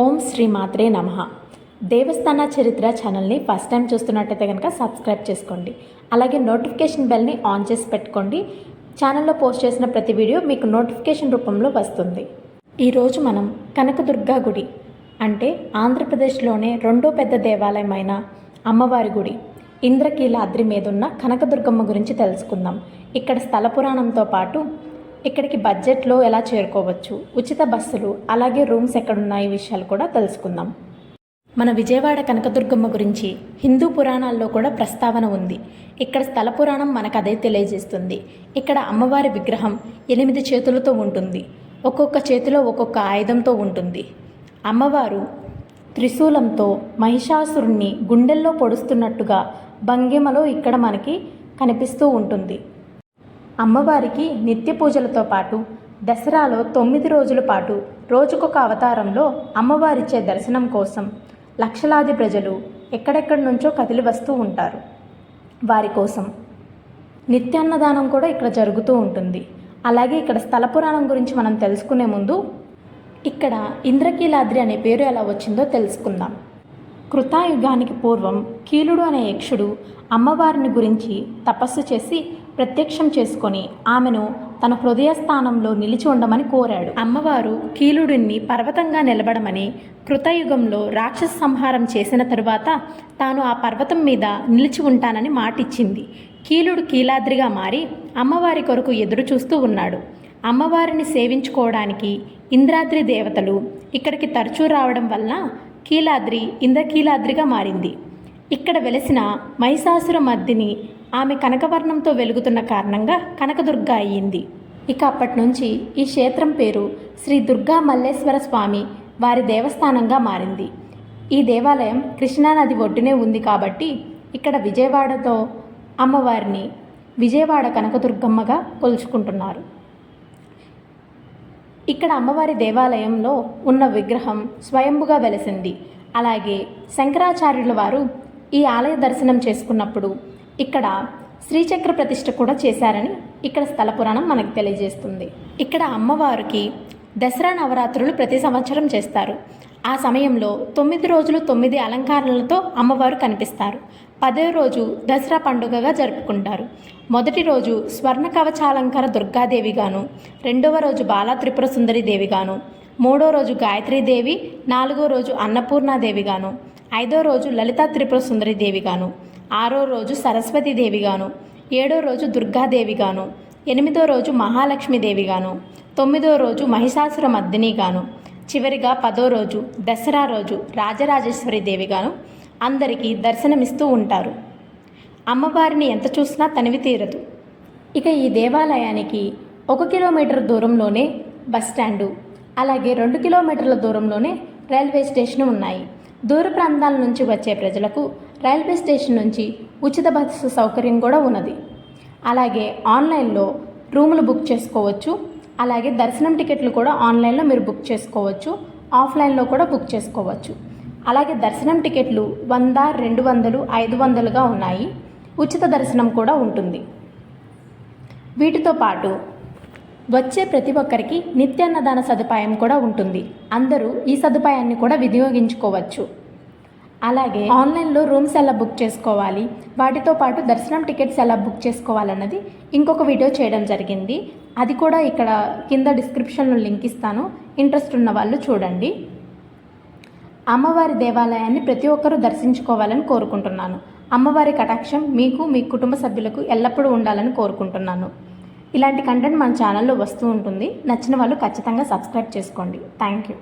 ఓం శ్రీ మాత్రే నమ. దేవస్థాన చరిత్ర ఛానల్ని ఫస్ట్ టైం చూస్తున్నట్టయితే కనుక సబ్స్క్రైబ్ చేసుకోండి. అలాగే నోటిఫికేషన్ బెల్ని ఆన్ చేసి పెట్టుకోండి. ఛానల్లో పోస్ట్ చేసిన ప్రతి వీడియో మీకు నోటిఫికేషన్ రూపంలో వస్తుంది. ఈరోజు మనం కనకదుర్గా గుడి అంటే ఆంధ్రప్రదేశ్లోనే రెండో పెద్ద దేవాలయమైన అమ్మవారి గుడి ఇంద్రకీలాద్రి మీదున్న కనకదుర్గమ్మ గురించి తెలుసుకుందాం. ఇక్కడ స్థల పురాణంతో పాటు ఇక్కడికి బడ్జెట్లో ఎలా చేరుకోవచ్చు ఉచిత బస్సులు అలాగే రూమ్స్ ఎక్కడున్నాయి విషయాలు కూడా తెలుసుకుందాం. మన విజయవాడ కనకదుర్గమ్మ గురించి హిందూ పురాణాల్లో కూడా ప్రస్తావన ఉంది. ఇక్కడ స్థల పురాణం మనకు అదే తెలియజేస్తుంది. ఇక్కడ అమ్మవారి విగ్రహం ఎనిమిది చేతులతో ఉంటుంది. ఒక్కొక్క చేతిలో ఒక్కొక్క ఆయుధంతో ఉంటుంది. అమ్మవారు త్రిశూలంతో మహిషాసురుణ్ణి గుండెల్లో పొడుస్తున్నట్టుగా భంగిమలో ఇక్కడ మనకి కనిపిస్తూ ఉంటుంది. అమ్మవారికి నిత్య పూజలతో పాటు దసరాలో తొమ్మిది రోజుల పాటు రోజుకొక అవతారంలో అమ్మవారిచ్చే దర్శనం కోసం లక్షలాది ప్రజలు ఎక్కడెక్కడి నుంచో కదిలి వస్తూ ఉంటారు. వారి కోసం నిత్యాన్నదానం కూడా ఇక్కడ జరుగుతూ ఉంటుంది. అలాగే ఇక్కడ స్థల పురాణం గురించి మనం తెలుసుకునే ముందు ఇక్కడ ఇంద్రకీలాద్రి అనే పేరు ఎలా వచ్చిందో తెలుసుకుందాం. కృతాయుగానికి పూర్వం కీలుడు అనే యక్షుడు అమ్మవారిని గురించి తపస్సు చేసి ప్రత్యక్షం చేసుకొని ఆమెను తన హృదయస్థానంలో నిలిచి ఉండమని కోరాడు. అమ్మవారు కీలుడిని పర్వతంగా నిలబడమని కృతయుగంలో రాక్షస సంహారం చేసిన తరువాత తాను ఆ పర్వతం మీద నిలిచి ఉంటానని మాటిచ్చింది. కీలుడు కీలాద్రిగా మారి అమ్మవారి కొరకు ఎదురు చూస్తూ ఉన్నాడు. అమ్మవారిని సేవించుకోవడానికి ఇంద్రాద్రి దేవతలు ఇక్కడికి తరచూ రావడం వల్ల కీలాద్రి ఇంద్రకీలాద్రిగా మారింది. ఇక్కడ వెలసిన మహిషాసుర మద్దిని ఆమె కనకవర్ణంతో వెలుగుతున్న కారణంగా కనకదుర్గ అయ్యింది. ఇక అప్పటి నుంచి ఈ క్షేత్రం పేరు శ్రీ దుర్గా మల్లేశ్వర స్వామి వారి దేవస్థానంగా మారింది. ఈ దేవాలయం కృష్ణానది ఒడ్డునే ఉంది కాబట్టి ఇక్కడ విజయవాడతో అమ్మవారిని విజయవాడ కనకదుర్గమ్మగా కొలుచుకుంటున్నారు. ఇక్కడ అమ్మవారి దేవాలయంలో ఉన్న విగ్రహం స్వయంభుగా వెలసింది. అలాగే శంకరాచార్యుల వారు ఈ ఆలయ దర్శనం చేసుకున్నప్పుడు ఇక్కడ శ్రీచక్ర ప్రతిష్ఠ కూడా చేశారని ఇక్కడ స్థల పురాణం మనకు తెలియజేస్తుంది. ఇక్కడ అమ్మవారికి దసరా నవరాత్రులు ప్రతి సంవత్సరం చేస్తారు. ఆ సమయంలో తొమ్మిది రోజులు తొమ్మిది అలంకారాలతో అమ్మవారు కనిపిస్తారు. పదో రోజు దసరా పండుగగా జరుపుకుంటారు. మొదటి రోజు స్వర్ణ కవచాలంకార దుర్గాదేవిగాను రెండవ రోజు బాలా త్రిపుర సుందరి దేవిగాను మూడో రోజు గాయత్రీదేవి నాలుగో రోజు అన్నపూర్ణాదేవిగాను ఐదో రోజు లలితా త్రిపుర సుందరి దేవిగాను ఆరో రోజు సరస్వతి దేవిగాను ఏడో రోజు దుర్గాదేవిగాను ఎనిమిదో రోజు మహాలక్ష్మీదేవిగాను తొమ్మిదో రోజు మహిషాసుర మర్దినిగాను చివరిగా పదో రోజు దసరా రోజు రాజరాజేశ్వరి దేవిగాను అందరికీ దర్శనమిస్తూ ఉంటారు. అమ్మవారిని ఎంత చూసినా తనివి తీరదు. ఇక ఈ దేవాలయానికి ఒక కిలోమీటర్ దూరంలోనే బస్ స్టాండు అలాగే రెండు కిలోమీటర్ల దూరంలోనే రైల్వే స్టేషన్ ఉన్నాయి. దూర ప్రాంతాల నుంచి వచ్చే ప్రజలకు రైల్వే స్టేషన్ నుంచి ఉచిత బస్సు సౌకర్యం కూడా ఉన్నది. అలాగే ఆన్లైన్లో రూములు బుక్ చేసుకోవచ్చు. అలాగే దర్శనం టికెట్లు కూడా ఆన్లైన్లో మీరు బుక్ చేసుకోవచ్చు. ఆఫ్లైన్లో కూడా బుక్ చేసుకోవచ్చు. అలాగే దర్శనం టికెట్లు వంద రెండు వందలు ఐదు వందలుగా ఉన్నాయి. ఉచిత దర్శనం కూడా ఉంటుంది. వీటితో పాటు వచ్చే ప్రతి ఒక్కరికి నిత్యాన్నదాన సదుపాయం కూడా ఉంటుంది. అందరూ ఈ సదుపాయాన్ని కూడా వినియోగించుకోవచ్చు. అలాగే ఆన్లైన్లో రూమ్స్ ఎలా బుక్ చేసుకోవాలి వాటితో పాటు దర్శనం టికెట్స్ ఎలా బుక్ చేసుకోవాలన్నది ఇంకొక వీడియో చేయడం జరిగింది. అది కూడా ఇక్కడ కింద డిస్క్రిప్షన్లో లింక్ ఇస్తాను. ఇంట్రెస్ట్ ఉన్న వాళ్ళు చూడండి. అమ్మవారి దేవాలయాన్ని ప్రతి ఒక్కరూ దర్శించుకోవాలని కోరుకుంటున్నాను. అమ్మవారి కటాక్షం మీకు మీ కుటుంబ సభ్యులకు ఎల్లప్పుడూ ఉండాలని కోరుకుంటున్నాను. ఇలాంటి కంటెంట్ మన ఛానల్లో వస్తూ ఉంటుంది. నచ్చిన వాళ్ళు ఖచ్చితంగా సబ్స్క్రైబ్ చేసుకోండి. Thank you.